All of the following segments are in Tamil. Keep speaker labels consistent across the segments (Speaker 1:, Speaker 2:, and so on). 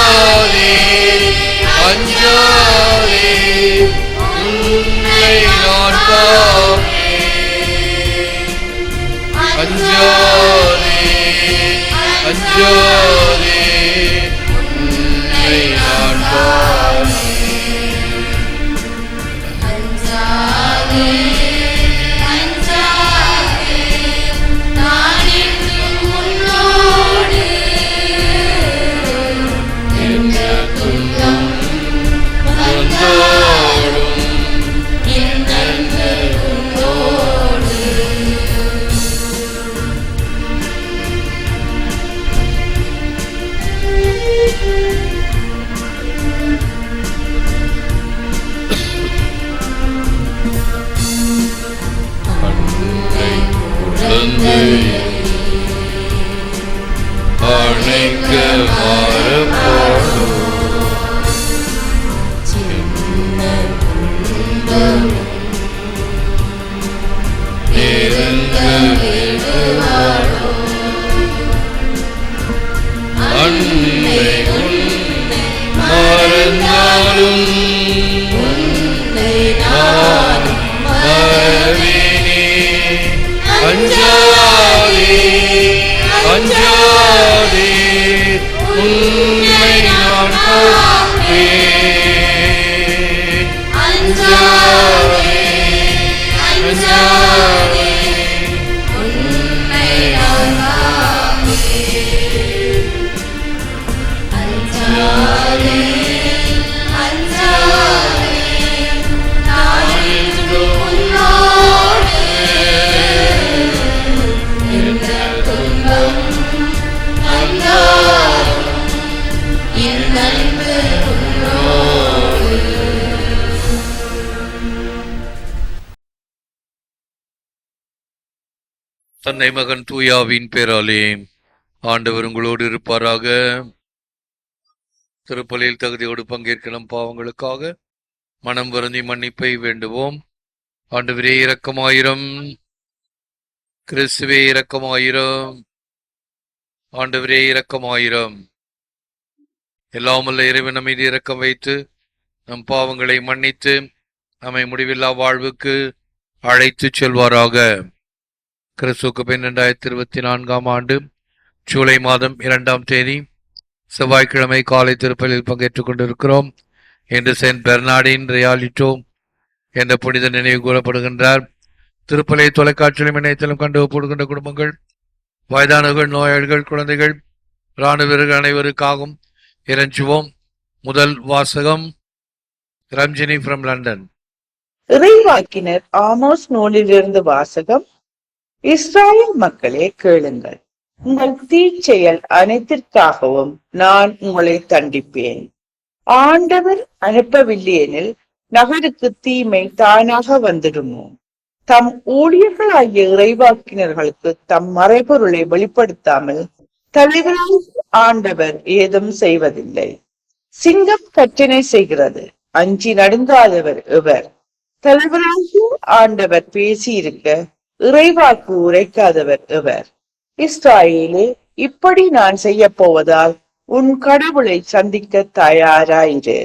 Speaker 1: அஞ்சோதே
Speaker 2: அஞ்சோதே
Speaker 1: உன்னை நான் அஞ்சோதே அஞ்சோதே உன்னை தன்னை மகன் தூயாவின் பேராலே. ஆண்டவர் உங்களோடு இருப்பாராக. திருப்பலியில் தகுதியோடு பங்கேற்கலாம் பாவங்களுக்காக மனம் வருந்தி மன்னிப்பை வேண்டுவோம். ஆண்டவரே இரக்கமாயிரம். கிறிஸ்துவே இரக்கமாயிரம். ஆண்டவரே இரக்கமாயிரம். எல்லாமல்ல இறைவன் மீது இரக்கம் வைத்து நம் பாவங்களை மன்னித்து நம்மை முடிவில்லா வாழ்வுக்கு அழைத்துச் செல்வாராக. கிறிஸ்துக்கு பின் இரண்டாயிரத்தி இருபத்தி நான்காம் ஆண்டு ஜூலை மாதம் இரண்டாம் தேதி செவ்வாய்க்கிழமை காலை திருப்பலில் பங்கேற்றுக் கொண்டிருக்கிறோம். இன்று செயின்ட் பெர்னாடின் ரியாலிட்டோ என்ற புனித நினைவு கூறப்படுகின்றார். திருப்பலை தொலைக்காட்சியிலும் இணையத்திலும் கண்டு ஒப்புடுகின்ற குடும்பங்கள் வயதானவர்கள் நோயாளிகள் குழந்தைகள் இராணுவர்கள் அனைவருக்காகவும் இறைஞ்சுவோம். முதல் வாசகம் ரம்ஜினி ஃப்ரம் லண்டன்
Speaker 3: இறைவாக்கினர் ஆமோஸ் நூலிலிருந்து வாசகம் இஸ்ராயல் மக்களே கேளுங்கள். உங்கள் தீச்செயல் அனைத்திற்காகவும் நான் உங்களை தண்டிப்பேன். ஆண்டவர் அனுப்பவில்லையெனில் நகருக்கு தீமை தானாக வந்துடுமோ? தம் ஊழியர்களாகிய இறைவாக்கினர்களுக்கு தம் மறைபொருளை வெளிப்படுத்தாமல் தலைவரால் ஆண்டவர் ஏதும் செய்வதில்லை. சிங்கம் கற்றினை செய்கிறது அஞ்சி நடுங்காதவர் இவர். தலைவராகிய ஆண்டவர் பேசியிருக்க இறைவாக்கு உரைக்காதவர் இவர். இஸ்ராயேலே இப்படி நான் செய்ய போவதால் உன் கடவுளை சந்திக்க தயாராயிரு.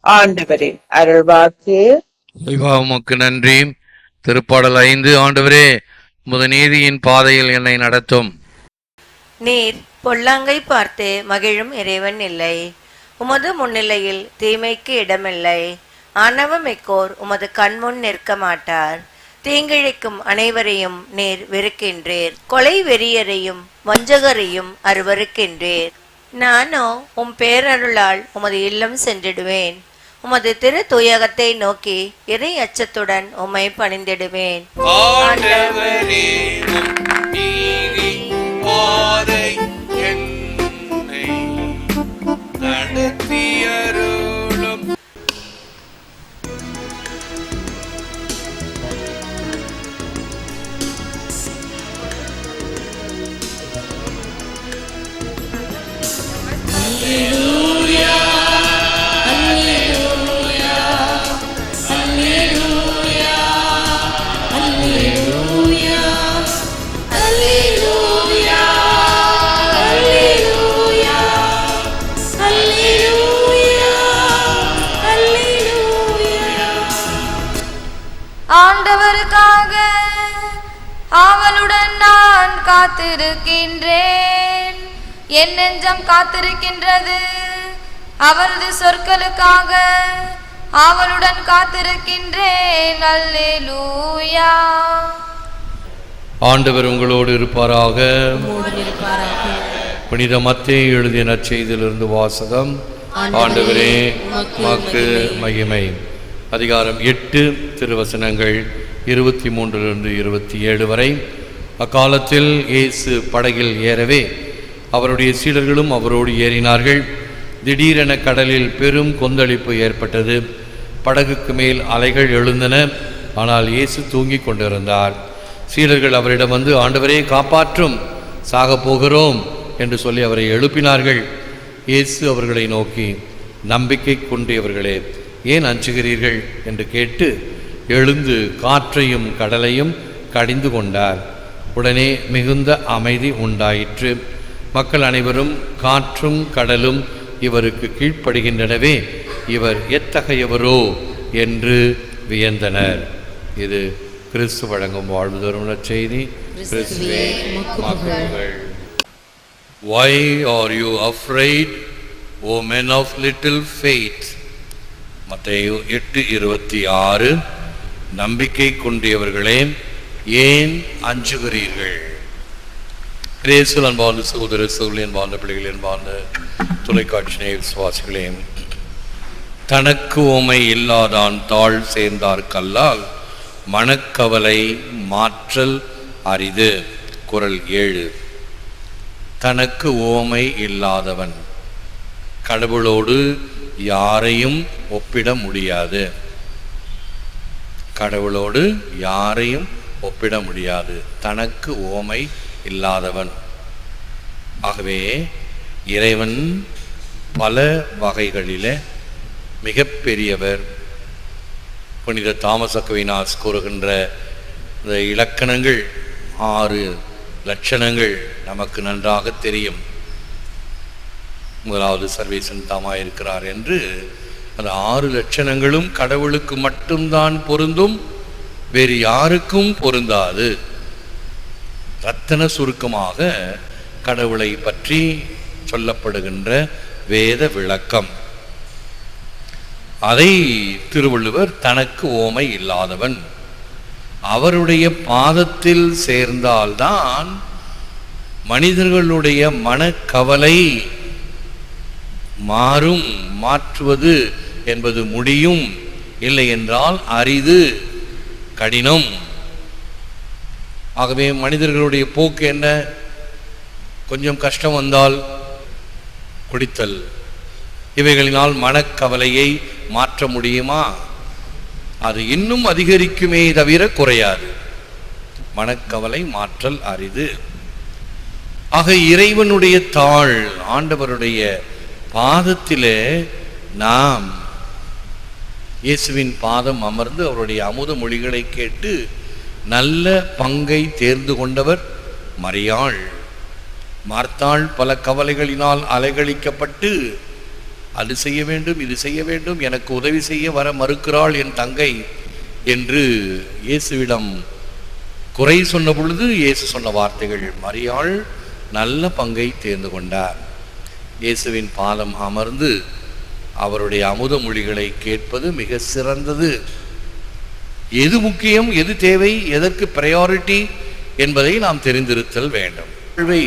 Speaker 3: ஆண்டவரின் அருள்வாக்கு.
Speaker 1: உமக்கு நன்றி. திருப்பாடல் ஐந்து ஆண்டவரே முத நீதியின் பாதையில் என்னை நடத்தும்.
Speaker 4: நீர் பொல்லாங்கை பார்த்து மகிழும் இறைவன் இல்லை. உமது முன்னிலையில் தீமைக்கு இடமில்லை. ஆணவமிக்கோர் உமது கண்முன் நிற்க மாட்டார். தீங்கிழைக்கும் அனைவரையும் நேர் வெறுக்கின்றேர். கொலை வெறியரையும் வஞ்சகரையும் அருவருக்கின்றீர் நானோ உம் பேரருளால் உமது இல்லம் சென்றிடுவேன். உமது திரு துயகத்தை நோக்கி இறை அச்சத்துடன் உம்மை பணிந்திடுவேன்.
Speaker 1: ஆண்டவரே
Speaker 2: நான் காத்திருக்கின்றேன். என் நெஞ்சம் காத்திருக்கின்றது. அவரது சொற்களுக்காக அவளுடன் காத்திருக்கின்றேன். அல்லேலூயா.
Speaker 1: ஆண்டவர் உங்களோடு இருப்பாராக. புனித மத்தேயு எழுதிய நற்செய்தியிலிருந்து வாசகம். ஆண்டவரே மக்கு மகிமை. அதிகாரம் எட்டு திருவசனங்கள் இருபத்தி மூன்றிலிருந்து இருபத்தி ஏழு வரை. அக்காலத்தில் இயேசு படகில் ஏறவே அவருடைய சீடர்களும் அவரோடு ஏறினார்கள். திடீரென கடலில் பெரும் கொந்தளிப்பு ஏற்பட்டது. படகுக்கு மேல் அலைகள் எழுந்தன. ஆனால் இயேசு தூங்கிக் கொண்டிருந்தார். சீடர்கள் அவரிடம் வந்து ஆண்டவரே காப்பாற்றும். சாகப் போகிறோம் என்று சொல்லி அவரை எழுப்பினார்கள். இயேசு அவர்களை நோக்கி நம்பிக்கை கொண்டியவர்களே ஏன் அஞ்சுகிறீர்கள்? என்று கேட்டு எழுந்து காற்றையும் கடலையும் கடிந்து கொண்டார். உடனே மிகுந்த அமைதி உண்டாயிற்று. மக்கள் அனைவரும் காற்றும் கடலும் இவருக்கு கீழ்ப்படுகின்றனவே இவர் எத்தகையவரோ என்று வியந்தனர். இது கிறிஸ்து வழங்கும் வாழ்வு தரும் செய்தி. கிறிஸ்துவே Why are you afraid, O men of little faith? மத்தேயு எட்டு இருபத்தி ஆறு. நம்பிக்கை கொண்டியவர்களே ஏன் அஞ்சுகிறீர்கள்? கிரேசில் அன்பார்ந்த சகோதர சகோதரி அன்பார்ந்த பிள்ளைகள் அன்பார்ந்த தொலைக்காட்சி விசுவாசிகளையும் தனக்கு உமை இல்லாதான் தாழ் சேர்ந்தார் கல்லால் மனக்கவலை மாற்றல் அரிது. குரல் ஏழு. தனக்கு ஓமை இல்லாதவன் கடவுளோடு யாரையும் ஒப்பிட முடியாது. கடவுளோடு யாரையும் ஒப்பிட முடியாது தனக்கு ஓமை இல்லாதவன். ஆகவே இறைவன் பல வகைகளில் மிகப்பெரியவர். புனித தாமச கவினாஸ் கூறுகின்ற இந்த இலக்கணங்கள் ஆறு லட்சணங்கள் நமக்கு நன்றாக தெரியும். முதலாவது சர்வேசன் தாமா இருக்கிறார் என்று அந்த ஆறு லட்சணங்களும் கடவுளுக்கு மட்டும்தான் பொருந்தும். வேறு யாருக்கும் பொருந்தாது. ரத்தன சுருக்கமாக கடவுளை பற்றி சொல்லப்படுகின்ற வேத விளக்கம். அதை திருவள்ளுவர் தனக்கு ஓமை இல்லாதவன். அவருடைய பாதத்தில் சேர்ந்தால்தான் மனிதர்களுடைய மனக்கவலை மாறும் மாற்றுவது என்பது முடியும். இல்லை என்றால் அரிது. கடினம். ஆகவே மனிதர்களுடைய போக்கு என்ன? கொஞ்சம் கஷ்டம் வந்தால் குடித்தல். இவைகளினால் மனக்கவலையை மாற்ற முடியுமா? அது இன்னும் அதிகரிக்குமே தவிர குறையாது. மனக்கவலை மாற்றல் அரிது. ஆக இறைவனுடைய தாள் ஆண்டவருடைய பாதத்திலே நாம் இயேசுவின் பாதம் அமர்ந்து அவருடைய அமுத மொழிகளை கேட்டு நல்ல பங்கை தேர்ந்து கொண்டவர் மரியாள். மார்த்தாள் பல கவலைகளினால் அலைகழிக்கப்பட்டு அது செய்ய வேண்டும் இது செய்ய வேண்டும் எனக்கு உதவி செய்ய வர மறுக்கிறாள் என் தங்கை என்று இயேசுவிடம் குறை சொன்ன பொழுது இயேசு சொன்ன வார்த்தைகள் மரியாள் நல்ல பங்கை தேர்ந்து கொண்டார். இயேசுவின் பாதம் அமர்ந்து அவருடைய அமுத மொழிகளை கேட்பது மிக சிறந்தது. எது முக்கியம் எது தேவை எதற்கு ப்ரையாரிட்டி என்பதை நாம் தெரிந்திருத்தல் வேண்டும். வாழ்வை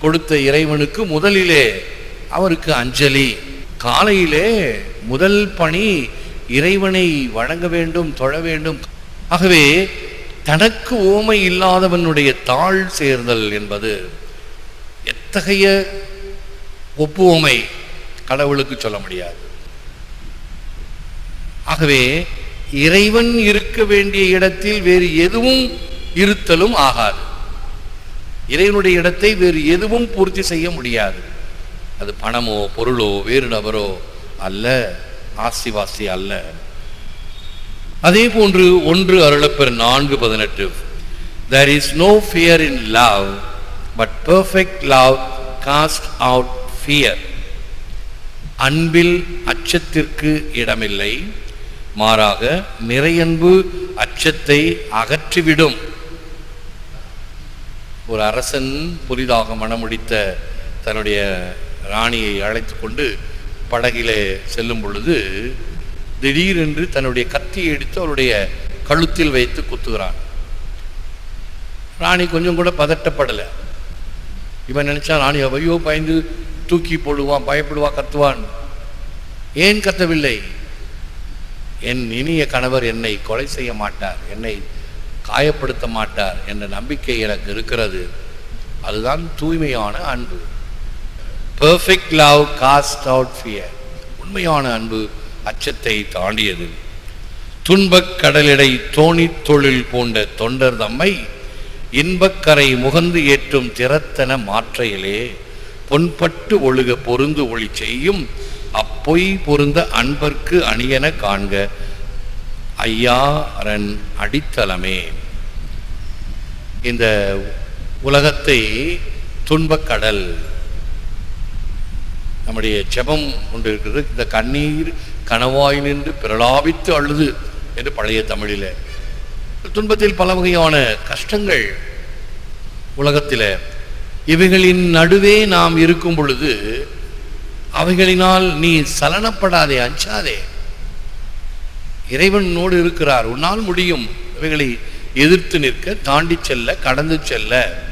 Speaker 1: கொடுத்த இறைவனுக்கு முதலிலே அவருக்கு அஞ்சலி. காலையிலே முதல் பணி இறைவனை வணங்க வேண்டும் தொழ வேண்டும். ஆகவே தனக்கு ஓமை இல்லாதவனுடைய தாழ் சேர்தல் என்பது எத்தகைய ஒப்புவமை கடவுளுக்கு சொல்ல முடியாது. ஆகவே இறைவன் இருக்க வேண்டிய இடத்தில் வேறு எதுவும் இருத்தலும் ஆகாது. இறைவனுடைய இடத்தை வேறு எதுவும் பூர்த்தி செய்ய முடியாது. அது பணமோ பொருளோ வேறு நபரோ அல்ல ஆசிவாசி அல்ல. அதே போன்று ஒன்று அருளப்பெற நான்கு பதினெட்டு. There is no fear in love but perfect love cast out fear அன்பில் அச்சத்திற்கு இடமில்லை. மாறாக நிறையன்பு அச்சத்தை அகற்றிவிடும். ஒரு அரசன் புதிதாக மணமுடித்த தன்னுடைய ராணியை அழைத்து கொண்டு படகிலே செல்லும் பொழுது திடீரென்று தன்னுடைய கத்தியை எடுத்து அவருடைய கழுத்தில் வைத்து குத்துகிறான். ராணி கொஞ்சம் கூட பதட்டப்படலை. இவன் நினைச்சா ராணி ஐயோ பயந்து தூக்கி போடுவான் பயப்படுவா கத்துவான். ஏன் கத்தவில்லை? என் இனிய கணவர் என்னை கொலை செய்ய மாட்டார் என்னை காயப்படுத்த மாட்டார் என்ற நம்பிக்கை எனக்கு இருக்கிறது. அதுதான் தூய்மையான அன்பு. Perfect love cast out fear உண்மையான அன்பு அச்சத்தை தாண்டியது. துன்பக் கடலிடை தோணி தொழில் பூண்ட தொண்டர் தம்மை இன்பக்கரை முகந்து ஏற்றும் திறத்தன மாற்றையிலே பொன்பட்டு ஒழுக பொருந்து ஒளி செய்யும். அப்பொய் பொருந்த அன்பர்க்கு அணியன காண்க. ஐயாரன் அடித்தளமே. இந்த உலகத்தை துன்பக்கடல். நம்முடைய ஜெபம் கொண்டிருக்கிறது இருக்கிறது. இந்த கண்ணீர் கனவாய் நின்று பிரலாபித்து அழுது என்று பழைய தமிழில். துன்பத்தில் பல வகையான கஷ்டங்கள் உலகத்தில் இவைகளின் நடுவே நாம் இருக்கும் பொழுது அவைகளினால் நீ சலனப்படாதே அஞ்சாதே. இறைவனோடு இருக்கிறார் உன்னால் முடியும். இவைகளை எதிர்த்து நிற்க தாண்டி செல்ல கடந்து செல்ல.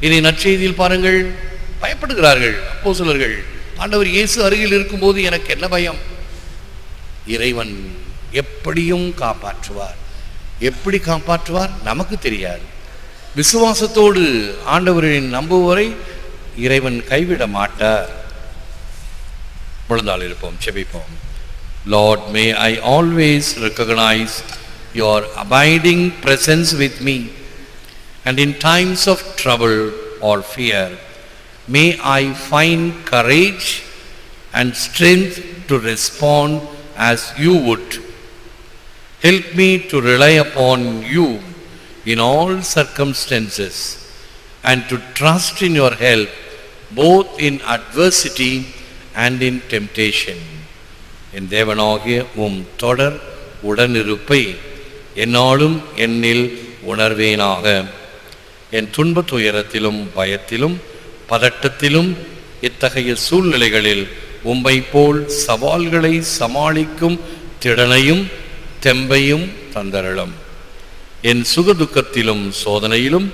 Speaker 1: இனி நற்செய்தியில் பாருங்கள். பயப்படுகிறார்கள் அப்போ சிலர்கள் ஆண்டவர் இயேசு அருகில் இருக்கும்போது எனக்கு என்ன பயம்? இறைவன் எப்படியும் காப்பாற்றுவார். எப்படி காப்பாற்றுவார்? நமக்கு தெரியாது. விசுவாசத்தோடு ஆண்டவரை நம்புவரை இறைவன் கைவிட மாட்டார் முழுந்தால் இருப்போம் செபிப்போம் Lord may I always recognise your abiding presence with me and in times of trouble or fear may I find courage and strength to respond as you would. Help me to rely upon you in all circumstances and to trust in your help both in adversity and in temptation. என் தேவனாகிய உம் தொடர் உடனிருப்பை என்னாலும் என்னில் உணர்வேனாக என் துன்ப துயரத்திலும் பயத்திலும் பதட்டத்திலும் இத்தகைய சூழ்நிலைகளில் உம்மை போல் சவால்களை சமாளிக்கும் திறனையும் தெம்பையும் தந்தரளம் என் சுகதுக்கத்திலும் சோதனையிலும்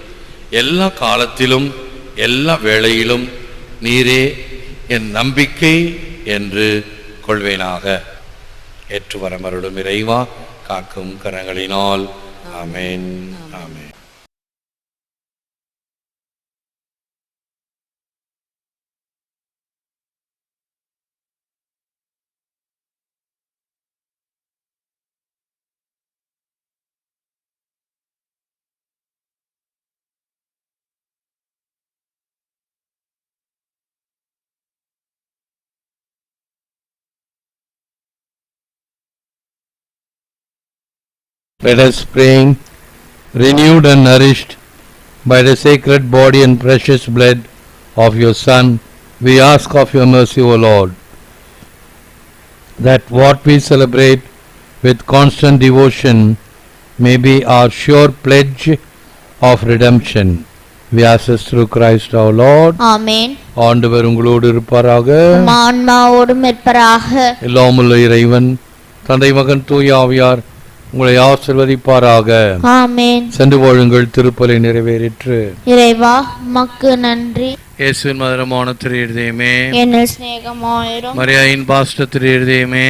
Speaker 1: எல்லா காலத்திலும் எல்லா வேளையிலும் நீரே என் நம்பிக்கை என்று கொள்வேனாக. ஏற்று வரமருளும் இறைவா காக்கும் கரங்களினால். ஆமென்.
Speaker 5: Let us praying, renewed and nourished by the sacred body and precious blood of your Son, we ask of your mercy, O Lord, that what we celebrate with constant devotion may be our sure pledge of redemption. We ask this through Christ our Lord.
Speaker 6: ஆமேன்
Speaker 5: ஆண்டவர் உங்களோடு இருப்பாராக
Speaker 6: உம் ஆன்மாவோடும் இருப்பராக
Speaker 5: எல்லாமுள்ள இறைவன் தந்தை மகன் தூய ஆவியார் உங்களை ஆசிர்வதிப்பாராக.
Speaker 6: ஆமேன்.
Speaker 5: சென்று வாழுங்கள் திருப்பலை நிறைவேறிற்று.
Speaker 6: இறைவா மக்கு நன்றி.
Speaker 1: இயேசுவின் மதுரமான திரு இருதயமே
Speaker 6: என்னில் சிநேகமாயிரும்
Speaker 1: மரியாயின் பாஸ்ட திரு இருதயமே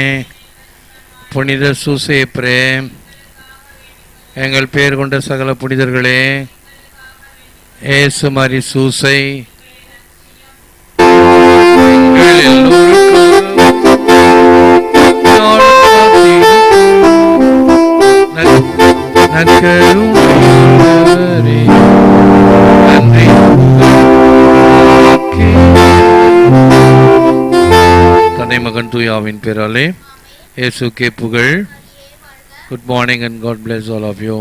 Speaker 1: புனித சூசேப்ரே எங்கள் பேர் கொண்ட சகல புனிதர்களே ஏசு மரி சூசை எங்கள் எல்லோருக்கும் நற்- நன்றி தன்னை மகன் தூயாவின் பேராலே. இயேசுக்கே புகழ் good morning and God bless all of you